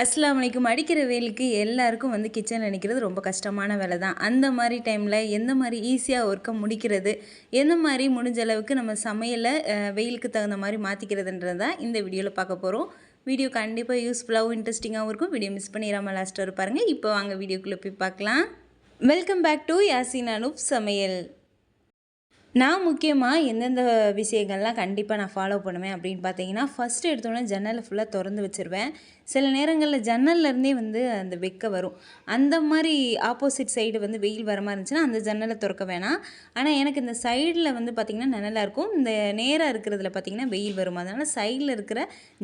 அஸ்லாம் வலைக்கும் அடிக்கிற வெயிலுக்கு எல்லாருக்கும் வந்து கிச்சன் நினைக்கிறது ரொம்ப கஷ்டமான வேலை தான் அந்த மாதிரி டைமில் எந்த மாதிரி ஈஸியாக ஒர்க்கை முடிக்கிறது எந்த மாதிரி முடிஞ்ச அளவுக்கு நம்ம சமையலை வெயிலுக்கு தகுந்த மாதிரி மாற்றிக்கிறதுன்றது தான் இந்த வீடியோவில் பார்க்க போகிறோம் வீடியோ கண்டிப்பாக யூஸ்ஃபுல்லாகவும் இன்ட்ரெஸ்டிங்காகவும் இருக்கும். வீடியோ மிஸ் பண்ணிடாமல் லாஸ்ட்டாக இருப்பாருங்க. இப்போ வாங்க வீடியோக்குள்ளே போய் பார்க்கலாம். Welcome back to Yasin Anoop சமையல். நான் முக்கியமாக எந்தெந்த விஷயங்கள்லாம் கண்டிப்பாக நான் ஃபாலோ பண்ணுவேன் அப்படின்னு பார்த்தீங்கன்னா ஃபஸ்ட்டு எடுத்தோன்னே ஜன்னலை ஃபுல்லாக திறந்து வச்சுருவேன். சில நேரங்களில் ஜன்னல்லேருந்தே வந்து அந்த வெக்க வரும். அந்த மாதிரி ஆப்போசிட் சைடு வந்து வெயில் வர மாதிரி இருந்துச்சுன்னா அந்த ஜன்னலை திறக்க வேணாம். ஆனால் எனக்கு இந்த சைடில் வந்து பார்த்திங்கன்னா நல்லாயிருக்கும். இருக்கும் இந்த நேராக இருக்கிறதுல பார்த்திங்கன்னா வெயில் வரும். அதனால் சைடில் இருக்கிற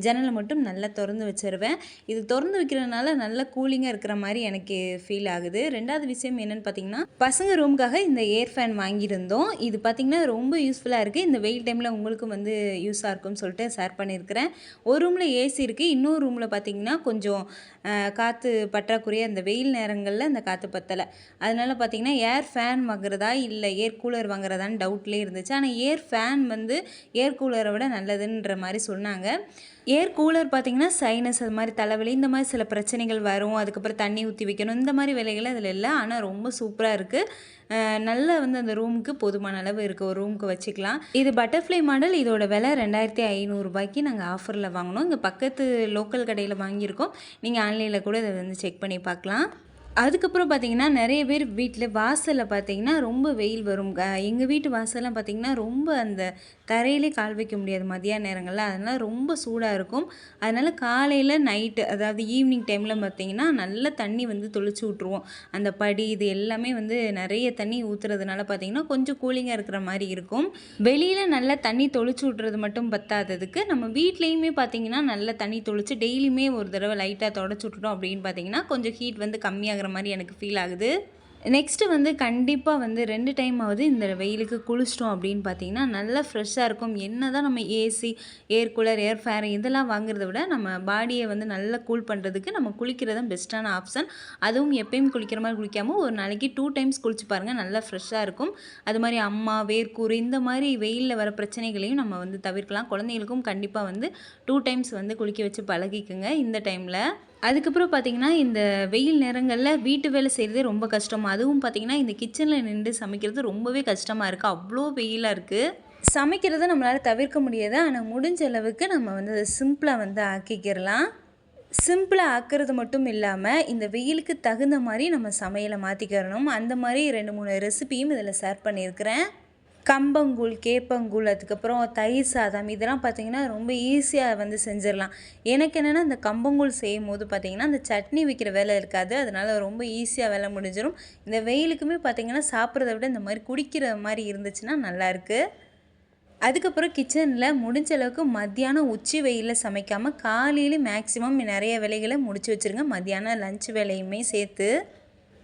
ஜன்னலை மட்டும் நல்லா திறந்து வச்சிருவேன். இது திறந்து வைக்கிறதுனால நல்ல கூலிங்காக இருக்கிற மாதிரி எனக்கு ஃபீல் ஆகுது. ரெண்டாவது விஷயம் என்னென்னு பார்த்தீங்கன்னா பசங்க ரூமுக்காக இந்த ஏர் ஃபேன் வாங்கியிருந்தோம். இது பார்த்திங்கன்னா ரொம்ப யூஸ்ஃபுல்லாக இருக்குது இந்த வெயில் டைமில் உங்களுக்கும் வந்து யூஸாக இருக்கும்னு சொல்லிட்டு ஷேர் பண்ணியிருக்கிறேன். ஒரு ரூமில் ஏசி இருக்குது இன்னொரு ரூமில் பார்த்திங்கன்னா கொஞ்சம் காற்று பற்றாக்குறையாக அந்த வெயில் நேரங்களில் அந்த காற்று பத்தலை. அதனால் பார்த்திங்கன்னா ஏர் ஃபேன் வாங்குறதா இல்லை ஏர் கூலர் வாங்குறதான்னு டவுட்லேயே இருந்துச்சு. ஆனால் ஏர் ஃபேன் வந்து ஏர் கூலரை விட நல்லதுன்ற மாதிரி சொன்னாங்க. ஏர் கூலர் பார்த்திங்கன்னா சைனஸ் அது மாதிரி தலைவலி இந்த மாதிரி சில பிரச்சனைகள் வரும். அதுக்கப்புறம் தண்ணி ஊற்றி வைக்கணும். இந்த மாதிரி வேலைகள் அதில் இல்லை. ஆனால் ரொம்ப சூப்பராக இருக்குது நல்ல வந்து அந்த ரூமுக்கு போதுமான அளவு இருக்குது ஒரு ரூமுக்கு வச்சுக்கலாம். இது பட்டர்ஃப்ளை மாடல் இதோட விலை ரெண்டாயிரத்தி ஐநூறுரூபாய்க்கு நாங்கள் ஆஃபரில் வாங்கினோம். இங்கே பக்கத்து லோக்கல் கடையில் வாங்கியிருக்கோம். நீங்கள் ஆன்லைனில் கூட இதை வந்து செக் பண்ணி பார்க்கலாம். அதுக்கப்புறம் பார்த்தீங்கன்னா நிறைய பேர் வீட்டில் வாசலில் பார்த்தீங்கன்னா ரொம்ப வெயில் வரும். எங்கள் வீட்டு வாசல்லாம் பார்த்தீங்கன்னா ரொம்ப அந்த தரையிலே கால் வைக்க முடியாது மதியான நேரங்களில். அதனால் ரொம்ப சூடாக இருக்கும். அதனால் காலையில் நைட்டு அதாவது ஈவினிங் டைமில் பார்த்தீங்கன்னா நல்ல தண்ணி வந்து தொளிச்சு விட்ருவோம் அந்த படி இது எல்லாமே வந்து நிறைய தண்ணி ஊற்றுறதுனால பார்த்தீங்கன்னா கொஞ்சம் கூலிங்காக இருக்கிற மாதிரி இருக்கும். வெளியில் நல்லா தண்ணி தொளிச்சு விட்றது மட்டும் பத்தாததுக்கு நம்ம வீட்லேயுமே பார்த்தீங்கன்னா நல்லா தண்ணி தொளிச்சு டெய்லியுமே ஒரு தடவை லைட்டாக தொடச்சி விட்டுட்டோம் அப்படின்னு பார்த்தீங்கன்னா கொஞ்சம் ஹீட் வந்து கம்மியாகிற மாதிரி எனக்கு ஃபீல் ஆகுது. நெக்ஸ்ட்டு வந்து கண்டிப்பாக வந்து ரெண்டு டைம் ஆகுது இந்த வெயிலுக்கு குளிச்சிட்டோம் அப்படின்னு பார்த்தீங்கன்னா நல்லா ஃப்ரெஷ்ஷாக இருக்கும். என்ன தான் நம்ம AC air cooler air fryer இதெல்லாம் வாங்குறத விட நம்ம பாடியை வந்து நல்லா கூல் பண்ணுறதுக்கு நம்ம குளிக்கிறது தான் பெஸ்ட்டான ஆப்ஷன் அதுவும் எப்பயும் குளிக்கிற மாதிரி குளிக்காமல் ஒரு நாளைக்கு டூ டைம்ஸ் குளிச்சு பாருங்கள் நல்லா ஃப்ரெஷ்ஷாக இருக்கும். அது மாதிரி அம்மா வேர்க்கூறு இந்த மாதிரி வெயிலில் வர பிரச்சனைகளையும் நம்ம வந்து தவிர்க்கலாம். குழந்தைங்களுக்கும் கண்டிப்பாக வந்து டூ டைம்ஸ் வந்து குளிக்க வச்சு பழகிக்குங்க இந்த டைமில் அதுக்கப்புறம் பார்த்தீங்கன்னா இந்த வெயில் நேரங்களில் வீட்டு வேலை செய்கிறதே ரொம்ப கஷ்டம். அதுவும் பார்த்தீங்கன்னா இந்த கிச்சனில் நின்று சமைக்கிறது ரொம்பவே கஷ்டமாக இருக்குது அவ்வளோ வெயிலாக இருக்குது சமைக்கிறத நம்மளால் தவிர்க்க முடியாது. ஆனால் முடிஞ்ச அளவுக்கு நம்ம வந்து அதை சிம்பிளாக வந்து ஆக்கிக்கிறலாம் சிம்பிளாக ஆக்கிறது மட்டும் இல்லாமல் இந்த வெயிலுக்கு தகுந்த மாதிரி நம்ம சமையலை மாற்றிக்கிறணும் அந்த மாதிரி ரெண்டு மூணு ரெசிபியும் இதில் ஷேர் பண்ணியிருக்கிறேன். கம்பங்கூழ் கேப்பங்கூழ் அதுக்கப்புறம் தயிர் சாதம் இதெல்லாம் பார்த்தீங்கன்னா ரொம்ப ஈஸியாக வந்து செஞ்சிடலாம். எனக்கு என்னென்னா இந்த கம்பங்கூழ் செய்யும் போது பார்த்திங்கன்னா அந்த சட்னி வைக்கிற வேலை இருக்காது. அதனால் ரொம்ப ஈஸியாக வேலை முடிஞ்சிடும் இந்த வெயிலுக்குமே பார்த்திங்கன்னா சாப்பிட்றத விட இந்த மாதிரி குடிக்கிற மாதிரி இருந்துச்சுன்னா நல்லாயிருக்கு அதுக்கப்புறம் கிச்சனில் முடிஞ்ச அளவுக்கு மத்தியானம் உச்சி வெயிலில் சமைக்காமல் காலையிலேயும் மேக்ஸிமம் நிறைய வேலைகளை முடிச்சு வச்சுருங்க. மத்தியானம் லஞ்ச் வேலையுமே சேர்த்து.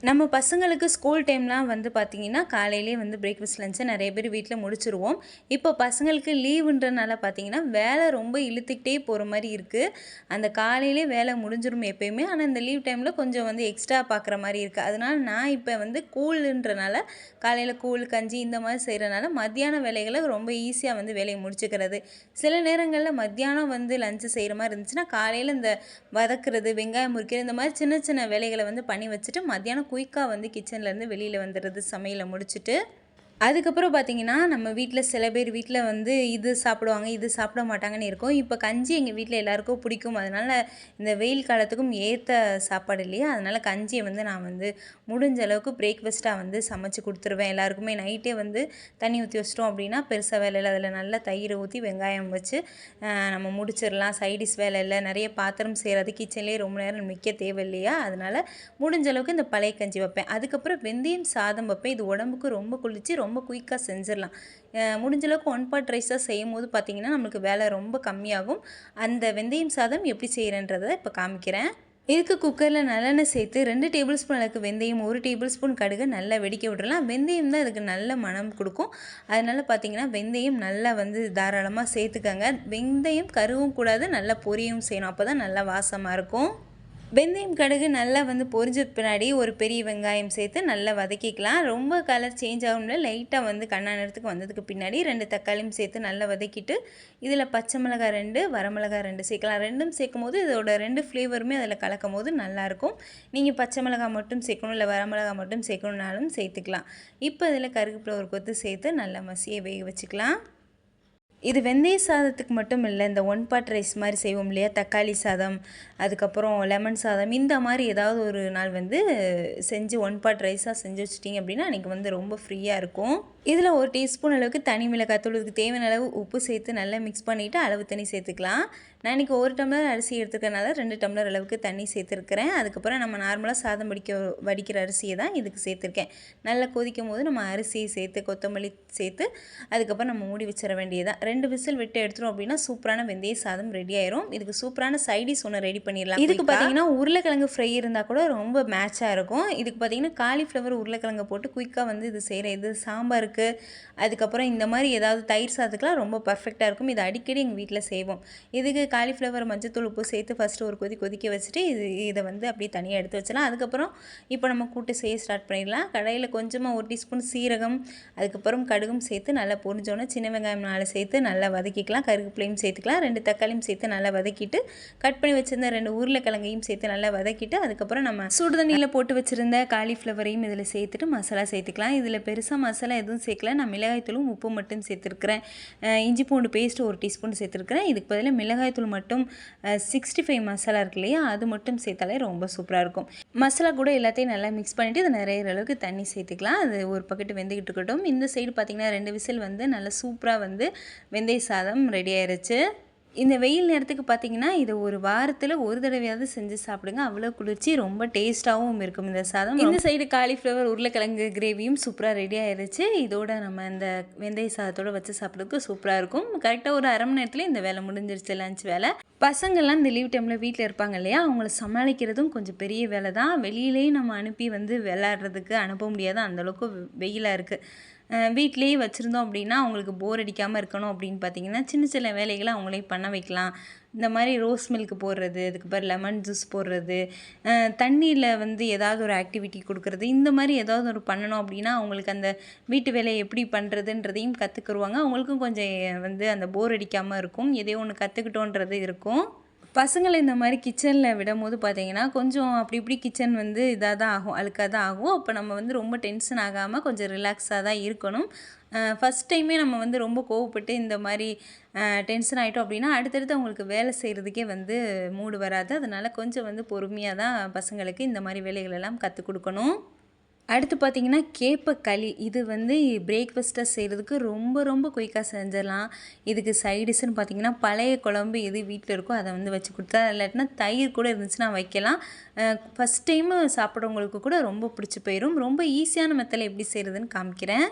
நம்ம பசங்களுக்கு ஸ்கூல் டைம்லாம் வந்து பார்த்திங்கன்னா காலையிலே வந்து பிரேக்ஃபாஸ்ட் லஞ்சை நிறைய பேர் வீட்டில் முடிச்சிருவோம். இப்போ பசங்களுக்கு லீவுன்றனால பார்த்தீங்கன்னா வேலை ரொம்ப இழுத்துக்கிட்டே போகிற மாதிரி இருக்குது அந்த காலையிலே வேலை முடிஞ்சிடும் எப்பயுமே. ஆனால் இந்த லீவ் டைமில் கொஞ்சம் வந்து எக்ஸ்ட்ரா பார்க்குற மாதிரி இருக்குது அதனால் நான் இப்போ வந்து கூழ்ன்றனால காலையில் கூழ் கஞ்சி இந்த மாதிரி செய்கிறனால மத்தியான வேலைகளை ரொம்ப ஈஸியாக வந்து வேலையை முடிச்சுக்கிறது. சில நேரங்களில் மத்தியானம் வந்து லஞ்சு செய்கிற மாதிரி இருந்துச்சுன்னா காலையில் இந்த வதக்குறது வெங்காயம் முறிக்கிறது இந்த மாதிரி சின்ன சின்ன வேலைகளை வந்து பண்ணி வச்சுட்டு மத்தியானம் குயிக்காக வந்து கிச்சன்லேருந்து வெளியில் வந்துடுறது சமையலை முடிச்சுட்டு அதுக்கப்புறம் பார்த்தீங்கன்னா நம்ம வீட்டில் சில பேர் வீட்டில் வந்து இது சாப்பிடுவாங்க இது சாப்பிட மாட்டாங்கன்னு இருக்கும். இப்போ கஞ்சி எங்கள் வீட்டில் எல்லாருக்கும் பிடிக்கும். அதனால் இந்த வெயில் காலத்துக்கும் ஏற்ற சாப்பாடு இல்லையா? அதனால் கஞ்சியை வந்து நான் வந்து முடிஞ்ச அளவுக்கு பிரேக்ஃபாஸ்ட்டாக வந்து சமைச்சு கொடுத்துருவேன். எல்லாருக்குமே நைட்டே வந்து தண்ணி ஊற்றி வச்சிட்டோம் அப்படின்னா பெருசாக வேலை இல்லை. அதில் நல்லா தயிர் ஊற்றி வெங்காயம் வச்சு நம்ம முடிச்சிடலாம். சைடிஸ் வேலை இல்லை. நிறைய பாத்திரம் செய்கிறது கிச்சன்லேயே ரொம்ப நேரம் நிற்க தேவை இல்லையா அதனால் முடிஞ்ச அளவுக்கு இந்த பழைய கஞ்சி வைப்பேன். அதுக்கப்புறம் வெந்தயம் சாதம் வைப்பேன். இது உடம்புக்கு ரொம்ப குளிர்ச்சி ரொம்ப ரொம்ப குயிக்காக செஞ்சிடலாம். முடிஞ்சளவுக்கு ஒன் பாட் ரைஸாக செய்யும் போது பார்த்திங்கன்னா நம்மளுக்கு வேலை ரொம்ப கம்மியாகும். அந்த வெந்தயம் சாதம் எப்படி செய்கிறேன்றதை இப்போ காமிக்கிறேன். இதுக்கு குக்கரில் நல்லெண்ணெய் சேர்த்து ரெண்டு டேபிள் ஸ்பூன் அளவுக்கு வெந்தயம் ஒரு டேபிள் ஸ்பூன் கடுகு நல்லா வெடிக்க விடலாம் வெந்தயம் தான் இதுக்கு நல்ல மனம் கொடுக்கும். அதனால் பார்த்தீங்கன்னா வெந்தயம் நல்லா வந்து தாராளமாக சேர்த்துக்கங்க. வெந்தயம் கருவும் கூடாது நல்லா பொரியும் செய்யணும். அப்போ தான் நல்லா வாசமாக இருக்கும். வெந்தயம் கடுகு நல்லா வந்து பொரிஞ்ச பின்னாடி ஒரு பெரிய வெங்காயம் சேர்த்து நல்லா வதக்கிக்கலாம். ரொம்ப கலர் சேஞ்ச் ஆகும்ல லைட்டாக வந்து கண்ணா நேரத்துக்கு வந்ததுக்கு பின்னாடி ரெண்டு தக்காளியும் சேர்த்து நல்லா வதக்கிட்டு இதில் பச்சை மிளகாய் ரெண்டு வரமிளகாய் ரெண்டு சேர்க்கலாம். ரெண்டும் சேர்க்கும் போது இதோட ரெண்டு ஃப்ளேவருமே அதில் கலக்கும் போது நல்லாயிருக்கும் நீங்கள் பச்சை மிளகாய் மட்டும் சேர்க்கணும் இல்லை வரமிளகாய் மட்டும் சேர்க்கணுன்னாலும் சேர்த்துக்கலாம். இப்போ இதில் கருகப்பில் ஒரு கொத்து சேர்த்து நல்லா மசியை வேக வச்சுக்கலாம். இது வெந்தய சாதத்துக்கு மட்டும் இல்லை இந்த ஒன் பாட் ரைஸ் மாதிரி செய்வோம் இல்லையா? தக்காளி சாதம் அதுக்கப்புறம் லெமன் சாதம் இந்த மாதிரி ஏதாவது ஒரு நாள் வந்து செஞ்சு ஒன் பாட் ரைஸாக செஞ்சு வச்சிட்டிங்க அப்படின்னா அன்றைக்கி வந்து ரொம்ப ஃப்ரீயாக இருக்கும். இதில் ஒரு டீஸ்பூன் அளவுக்கு தனி மிளகாத்தூள் இதுக்கு தேவையான அளவு உப்பு சேர்த்து நல்லா மிக்ஸ் பண்ணிவிட்டு அளவு தண்ணி சேர்த்துக்கலாம். நான் இன்றைக்கி ஒரு டம்ளர் அரிசி எடுத்துக்கிறனால ரெண்டு டம்ளர் அளவுக்கு தண்ணி சேர்த்துருக்கிறேன். அதுக்கப்புறம் நம்ம நார்மலாக சாதம் வடிக்க வடிக்கிற அரிசியை தான் இதுக்கு சேர்த்துருக்கேன். நல்லா கொதிக்கும் போது நம்ம அரிசியை சேர்த்து கொத்தமல்லி சேர்த்து அதுக்கப்புறம் நம்ம மூடி வச்சிட வேண்டியதான் ரெண்டு விசில் விட்டு எடுத்துரும் அப்படின்னா சூப்பரான வெந்தய சாதம் ரெடி ஆயிரும். இதுக்கு சூப்பரான சைடிஸ் ஒன்று ரெடி பண்ணிடலாம் இதுக்கு பார்த்தீங்கன்னா உருளைக்கிழங்கு ஃப்ரை இருந்தால் கூட ரொம்ப மேட்சாக இருக்கும். இதுக்கு பார்த்தீங்கன்னா காலிஃப்ளவர் உருளைக்கிழங்கு போட்டு குயிக்காக வந்து இது செய்கிற இது சாம்பாருக்கு அதுக்கப்புறம் இந்த மாதிரி ஏதாவது தயிர் சாதத்துக்குலாம் ரொம்ப பர்ஃபெக்டாக இருக்கும். இது அடிக்கடி எங்கள் வீட்டில் செய்வோம். இதுக்கு காலிஃப்ளவர் மஞ்சத்தூள் உப்பு சேர்த்து ஃபஸ்ட்டு ஒரு கொதி கொதிக்க வச்சுட்டு இது இதை வந்து அப்படியே தனியாக எடுத்து வச்சலாம் அதுக்கப்புறம் இப்போ நம்ம கூட்டு செய்ய ஸ்டார்ட் பண்ணிடலாம். கடையில் கொஞ்சமாக ஒரு டீஸ்பூன் சீரகம் அதுக்கப்புறம் கடுகும் சேர்த்து நல்லா பொரிஞ்சோன்னே சின்ன வெங்காயம் நாலு சேர்த்து நல்லா வதக்கிக்கலாம். கருவேப்பிலையும் சேர்த்துக்கலாம். ரெண்டு தக்காளியும் சேர்த்து நல்லா வதக்கிட்டு கட் பண்ணி வச்சுருந்த ரெண்டு உருளைக்கிழங்கையும் சேர்த்து நல்லா வதக்கிட்டு அதுக்கப்புறம் நம்ம சுடுதண்ணியில் போட்டு வச்சுருந்த காலிஃப்ளவரையும் இதில் சேர்த்துட்டு மசாலா சேர்த்துக்கலாம். இதில் பெருசாக மசாலா எதுவும் சேர்க்கல. நான் மிளகாய்த்தூளும் உப்பு மட்டும் சேர்த்துருக்குறேன். இஞ்சி பூண்டு பேஸ்ட் ஒரு டீஸ்பூன் சேர்த்துருக்குறேன். இதுக்கு பதிலாக மிளகாய்த்தூள் தூள் மட்டும் சிக்ஸ்டி ஃபைவ் மசாலா இருக்கு இல்லையா? அது மட்டும் சேர்த்தாலே ரொம்ப சூப்பராக இருக்கும். மசாலா கூட எல்லாத்தையும் நல்லா மிக்ஸ் பண்ணிவிட்டு இது நிறைய அளவுக்கு தண்ணி சேர்த்துக்கலாம். அது ஒரு பக்கெட்டு வெந்துக்கிட்டு இருக்கட்டும். இந்த சைடு பார்த்திங்கன்னா ரெண்டு விசில் வந்து நல்லா சூப்பராக வந்து வெந்தய சாதம் ரெடி ஆயிடுச்சு இந்த வெயில் நேரத்துக்கு பார்த்தீங்கன்னா இதை ஒரு வாரத்தில் ஒரு தடவையாவது செஞ்சு சாப்பிடுங்க. அவ்வளோ குளிர்ச்சி ரொம்ப டேஸ்ட்டாகவும் இருக்கும். இந்த சாதம் இந்த சைடு காலிஃப்ளவர் உருளைக்கிழங்கு கிரேவியும் சூப்பராக ரெடி ஆயிடுச்சு இதோட நம்ம இந்த வெந்தய சாதத்தோடு வச்சு சாப்பிட்றதுக்கு சூப்பராக இருக்கும். கரெக்டாக ஒரு அரை மணி நேரத்தில் இந்த வேலை முடிஞ்சிருச்சு லஞ்ச் வேலை. பசங்கள்லாம் இந்த லீவ் டைமில் வீட்டில் இருப்பாங்க இல்லையா? அவங்கள சமாளிக்கிறதும் கொஞ்சம் பெரிய வேலை தான் வெளியிலேயே நம்ம அனுப்பி வந்து விளையாடுறதுக்கு அனுப்ப முடியாது. அந்தளவுக்கு வெயிலாக இருக்குது வீட்லேயே வச்சுருந்தோம் அப்படின்னா அவங்களுக்கு போர் அடிக்காமல் இருக்கணும் அப்படின்னு பார்த்தீங்கன்னா சின்ன சின்ன வேலைகளை அவங்களே பண்ண வைக்கலாம். இந்த மாதிரி ரோஸ் மில்க் போடுறது அதுக்கப்புறம் லெமன் ஜூஸ் போடுறது தண்ணியில் வந்து ஏதாவது ஒரு ஆக்டிவிட்டி கொடுக்குறது இந்த மாதிரி ஏதாவது ஒரு பண்ணணும் அப்படின்னா அவங்களுக்கு அந்த வீட்டு வேலையை எப்படி பண்ணுறதுன்றதையும் கற்றுக்குருவாங்க அவங்களுக்கும் கொஞ்சம் வந்து அந்த போர் அடிக்காமல் இருக்கும். எதையோ ஒன்று கற்றுக்கிட்டோன்றது இருக்கும். பசங்களை இந்த மாதிரி கிச்சனில் விடும்போது பார்த்தீங்கன்னா கொஞ்சம் அப்படி இப்படி கிச்சன் வந்து இதாக தான் ஆகும் அழுக்காக தான் ஆகும். அப்போ நம்ம வந்து ரொம்ப டென்ஷன் ஆகாமல் கொஞ்சம் ரிலாக்ஸாக தான் இருக்கணும். ஃபஸ்ட் டைமே நம்ம வந்து ரொம்ப கோவப்பட்டு இந்த மாதிரி டென்ஷன் ஆகிட்டோம் அப்படின்னா அடுத்தடுத்து அவங்களுக்கு வேலை செய்கிறதுக்கே வந்து மூடு வராது. அதனால் கொஞ்சம் வந்து பொறுமையாக தான் பசங்களுக்கு இந்த மாதிரி வேலைகளெல்லாம் கற்றுக் கொடுக்கணும். அடுத்து பார்த்திங்கன்னா கேப்பக்களி களி. இது வந்து பிரேக்ஃபாஸ்ட்டாக செய்கிறதுக்கு ரொம்ப ரொம்ப குயிக்காக செஞ்சிடலாம். இதுக்கு சைடிஷ்னு பார்த்திங்கன்னா பழைய குழம்பு எது வீட்டில் இருக்கோ அதை வந்து வச்சு கொடுத்தா இல்லாட்டினா தயிர் கூட இருந்துச்சுன்னா வைக்கலாம். ஃபஸ்ட் டைமு சாப்பிட்றவங்களுக்கு கூட ரொம்ப பிடிச்சி போயிடும் ரொம்ப ஈஸியான மெத்தடில் எப்படி செய்கிறதுன்னு காமிக்கிறேன்.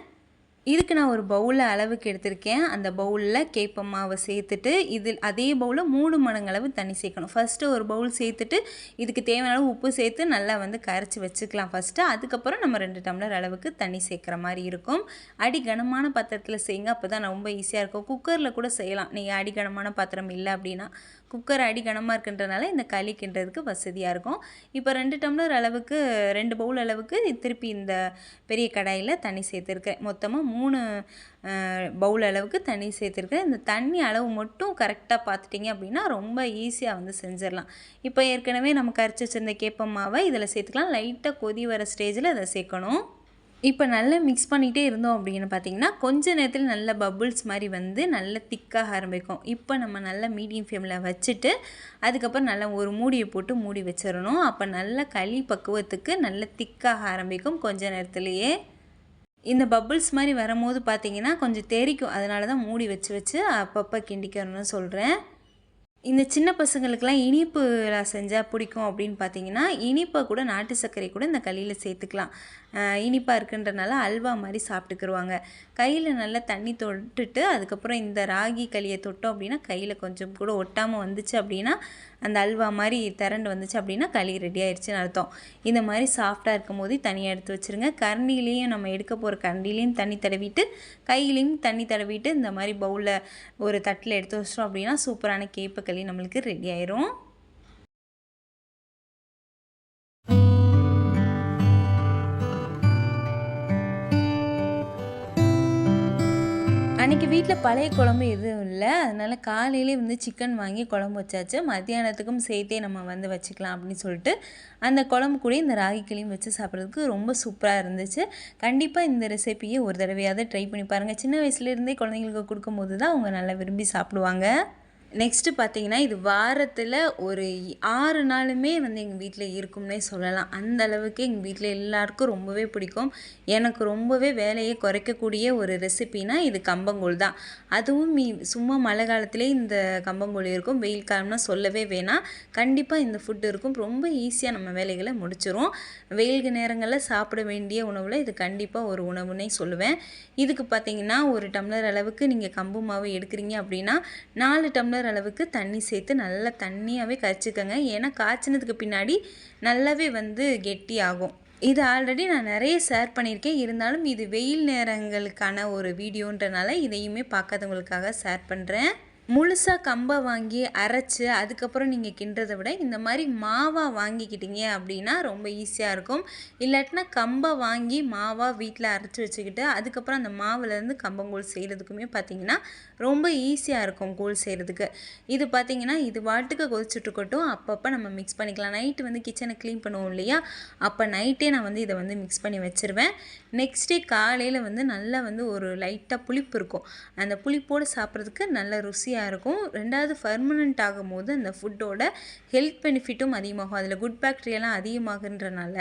இதுக்கு நான் ஒரு பவுலில் அளவுக்கு எடுத்திருக்கேன். அந்த பவுலில் கேப்ப மாவை சேர்த்துட்டு இதில் அதே பவுலில் மூணு மடங்களவு தண்ணி சேர்க்கணும். ஃபஸ்ட்டு ஒரு பவுல் சேர்த்துட்டு இதுக்கு தேவையான அளவு உப்பு சேர்த்து நல்லா வந்து கரைச்சி வச்சுக்கலாம் ஃபஸ்ட்டு அதுக்கப்புறம் நம்ம ரெண்டு டம்ளர் அளவுக்கு தண்ணி சேர்க்குற மாதிரி இருக்கும். அடி கனமான பாத்திரத்தில் செய்யுங்க. அப்போ தான் ரொம்ப ஈஸியாக இருக்கும். குக்கரில் கூட செய்யலாம். நீங்கள் அடி கனமான பாத்திரம் இல்லை அப்படின்னா குக்கர் அடி கனமாக இருக்குன்றனால இந்த களி கிண்டுறதுக்கு வசதியாக இருக்கும். இப்போ ரெண்டு டம்ளர் அளவுக்கு ரெண்டு பவுல் அளவுக்கு திருப்பி இந்த பெரிய கடாயில் தண்ணி சேர்த்துருக்கேன் மொத்தமாக மூணு பவுல் அளவுக்கு தண்ணி சேர்த்துருக்கேன். இந்த தண்ணி அளவு மட்டும் கரெக்டாக பார்த்துட்டிங்க அப்படின்னா ரொம்ப ஈஸியாக வந்து செஞ்சிடலாம். இப்போ ஏற்கனவே நம்ம கரைச்சி வச்சிருந்த கேப்ப மாவை இதில் சேர்த்துக்கலாம். லைட்டாக கொதி வர ஸ்டேஜில் அதை சேர்க்கணும். இப்போ நல்லா மிக்ஸ் பண்ணிகிட்டே இருந்தோம் அப்படின்னு பார்த்தீங்கன்னா கொஞ்ச நேரத்தில் நல்ல பபுள்ஸ் மாதிரி வந்து நல்ல திக்காக ஆரம்பிக்கும். இப்போ நம்ம நல்லா மீடியம் ஃப்ளேமில் வச்சுட்டு அதுக்கப்புறம் நல்லா ஒரு மூடியை போட்டு மூடி வச்சிடணும். அப்போ நல்ல களி பக்குவத்துக்கு நல்ல திக்காக ஆரம்பிக்கும் கொஞ்ச நேரத்துலையே. இந்த பபுள்ஸ் மாதிரி வரும்போது பார்த்தீங்கன்னா கொஞ்சம் தெறிக்கும் அதனால தான் மூடி வச்சு வச்சு அப்பப்போ கிண்டிக்கணும்னு சொல்கிறேன் இந்த சின்ன பசங்களுக்கெல்லாம் இனிப்பு செஞ்சால் பிடிக்கும் அப்படின்னு பார்த்தீங்கன்னா இனிப்பை கூட நாட்டு சர்க்கரை கூட இந்த களியில் சேர்த்துக்கலாம். இனிப்பாக இருக்குன்றனால அல்வா மாதிரி சாப்பிட்டுக்குருவாங்க. கையில் நல்லா தண்ணி தொட்டுட்டு அதுக்கப்புறம் இந்த ராகி களியை தொட்டோம் அப்படின்னா கையில் கொஞ்சம் கூட ஒட்டாமல் வந்துச்சு அப்படின்னா அந்த அல்வா மாதிரி திரண்டு வந்துச்சு அப்படின்னா களி ரெடி ஆயிடுச்சுன்னு அர்த்தம். இந்த மாதிரி சாஃப்டாக இருக்கும் போது தனியாக எடுத்து வச்சுருங்க. கரண்டிலையும் நம்ம எடுக்க போகிற கரண்டிலையும் தண்ணி தடவிட்டு கையிலையும் தண்ணி தடவிட்டு இந்த மாதிரி பவுலில் ஒரு தட்டில் எடுத்து வச்சிட்டோம் அப்படின்னா சூப்பரான கேப்ப களி நம்மளுக்கு ரெடி ஆயிரும். அன்றைக்கி வீட்டில் பழைய குழம்பு எதுவும் இல்லை. அதனால் காலையிலே வந்து சிக்கன் வாங்கி குழம்பு வச்சாச்சு. மத்தியானத்துக்கும் சேர்த்தே நம்ம வந்து வச்சுக்கலாம் அப்படின்னு சொல்லிட்டு அந்த குழம்பு கூட இந்த ராகி கிளியும் வச்சு சாப்பிட்றதுக்கு ரொம்ப சூப்பராக இருந்துச்சு. கண்டிப்பாக இந்த ரெசிபியை ஒரு தடவையாவது ட்ரை பண்ணி பாருங்கள் சின்ன வயசுலேருந்தே குழந்தைங்களுக்கு கொடுக்கும்போது தான் அவங்க நல்லா விரும்பி சாப்பிடுவாங்க. நெக்ஸ்ட்டு பார்த்தீங்கன்னா இது வாரத்தில் ஒரு ஆறு நாளுமே வந்து எங்கள் வீட்டில் இருக்கும்னே சொல்லலாம். அந்த அளவுக்கு எங்கள் வீட்டில் எல்லாருக்கும் ரொம்பவே பிடிக்கும். எனக்கு ரொம்பவே வேலையை குறைக்கக்கூடிய ஒரு ரெசிபினா இது கம்பங்கூழ் தான். அதுவும் மீ சும்மா மழை காலத்திலே இந்த கம்பங்கூழ் இருக்கும். வெயில் காலம்னா சொல்லவே வேணாம். கண்டிப்பாக இந்த ஃபுட்டு இருக்கும். ரொம்ப ஈஸியாக நம்ம வேலைகளை முடிச்சிரும் வெயில் நேரங்களில் சாப்பிட வேண்டிய உணவில் இது கண்டிப்பாக ஒரு உணவுன்னே சொல்லுவேன். இதுக்கு பார்த்தீங்கன்னா ஒரு டம்ளர் அளவுக்கு நீங்கள் கம்பு மாவு எடுக்கிறீங்க அப்படின்னா நாலு டம்ளர் டம்ளர் அளவுக்கு தண்ணி சேர்த்து நல்லா தண்ணியாகவே கரைச்சிக்கோங்க. ஏன்னா காய்ச்சினதுக்கு பின்னாடி நல்லாவே வந்து கெட்டி ஆகும் இது ஆல்ரெடி நான் நிறைய ஷேர் பண்ணியிருக்கேன். இருந்தாலும் இது வெயில் நேரங்களுக்கான ஒரு வீடியோன்றனால இதையுமே பார்க்காதவங்களுக்காக ஷேர் பண்ணுறேன் முழுசாக கம்பை வாங்கி அரைச்சி அதுக்கப்புறம் நீங்கள் கிண்டுறதை விட இந்த மாதிரி மாவாக வாங்கிக்கிட்டீங்க அப்படின்னா ரொம்ப ஈஸியாக இருக்கும். இல்லாட்டினா கம்பை வாங்கி மாவாக வீட்டில் அரைச்சி வச்சுக்கிட்டு அதுக்கப்புறம் அந்த மாவுலேருந்து கம்பங்கூழ் செய்கிறதுக்குமே பார்த்திங்கன்னா ரொம்ப ஈஸியாக இருக்கும் கூழ் செய்கிறதுக்கு இது பார்த்திங்கன்னா இது வாட்டுக்கு கொதிச்சுட்ருக்கட்டும் அப்பப்போ நம்ம மிக்ஸ் பண்ணிக்கலாம். நைட்டு வந்து கிச்சனை க்ளீன் பண்ணுவோம் இல்லையா? அப்போ நைட்டே நான் வந்து இதை வந்து மிக்ஸ் பண்ணி வச்சுருவேன். நெக்ஸ்ட் டே காலையில் வந்து நல்லா வந்து ஒரு லைட்டாக புளிப்பு இருக்கும். அந்த புளிப்போடு சாப்பிட்றதுக்கு நல்ல ருசி ஈஸியாக இருக்கும். ரெண்டாவது ஃபர்மனண்ட் ஆகும்போது அந்த ஃபுட்டோட ஹெல்த் பெனிஃபிட்டும் அதிகமாகும். அதில் குட் பேக்டீரியாலாம் அதிகமாகுன்றனால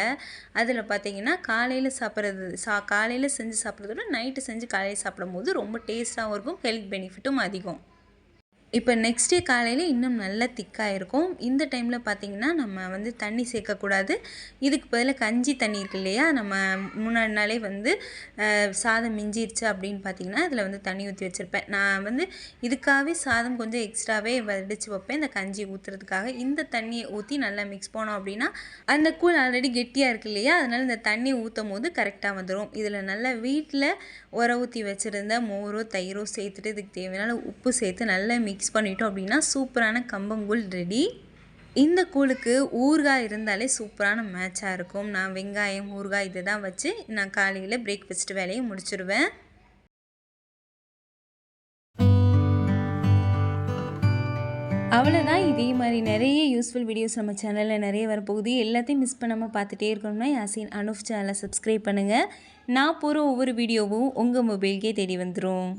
அதில் பார்த்தீங்கன்னா காலையில் சாப்பிட்றது சா காலையில் செஞ்சு சாப்பிட்றதோட நைட்டு செஞ்சு காலையில் சாப்பிடும்போது ரொம்ப டேஸ்ட்டாகவும் இருக்கும் ஹெல்த் பெனிஃபிட்டும் அதிகம். இப்போ நெக்ஸ்ட் டே காலையில் இன்னும் நல்லா திக்காக இருக்கும் இந்த டைமில் பார்த்திங்கன்னா நம்ம வந்து தண்ணி சேர்க்கக்கூடாது. இதுக்கு பதிலாக கஞ்சி தண்ணி இருக்கு இல்லையா? நம்ம முன்னாடி நாளே வந்து சாதம் மிஞ்சிருச்சு அப்படின்னு பார்த்திங்கன்னா அதில் வந்து தண்ணி ஊற்றி வச்சுருப்பேன். நான் வந்து இதுக்காகவே சாதம் கொஞ்சம் எக்ஸ்ட்ராவே வடித்து வைப்பேன். இந்த கஞ்சி ஊற்றுறதுக்காக இந்த தண்ணியை ஊற்றி நல்லா மிக்ஸ் பண்ணோம் அப்படின்னா அந்த கூழ் ஆல்ரெடி கெட்டியாக இருக்கு இல்லையா? அதனால் இந்த தண்ணி ஊற்றும் போது கரெக்டாக வந்துடும் இதில் நல்லா வீட்டில் உர ஊற்றி வச்சுருந்த மோரோ தயிரோ சேர்த்துட்டு இதுக்கு தேவையான உப்பு சேர்த்து நல்லா மிக்ஸ் மிக்ஸ் பண்ணிட்டோம் அப்படின்னா சூப்பரான கம்பங்கூழ் ரெடி இந்த கூழுக்கு ஊறுகாய் இருந்தாலே சூப்பரான மேட்சாக இருக்கும். நான் வெங்காயம் ஊறுகாய் இதை தான் வச்சு நான் காலையில் பிரேக்ஃபாஸ்ட் வேலையை முடிச்சிடுவேன் அவ்வளோதான் இதே மாதிரி நிறைய யூஸ்ஃபுல் வீடியோஸ் நம்ம சேனலில் நிறைய வரப்போகுது. எல்லாத்தையும் மிஸ் பண்ணாமல் பார்த்துட்டே இருக்கணும்னா யாசின் அனுஃப் சேனலை சப்ஸ்கிரைப் பண்ணுங்கள் நான் போகிற ஒவ்வொரு வீடியோவும் உங்கள் மொபைல்கே தேடி வந்துடும்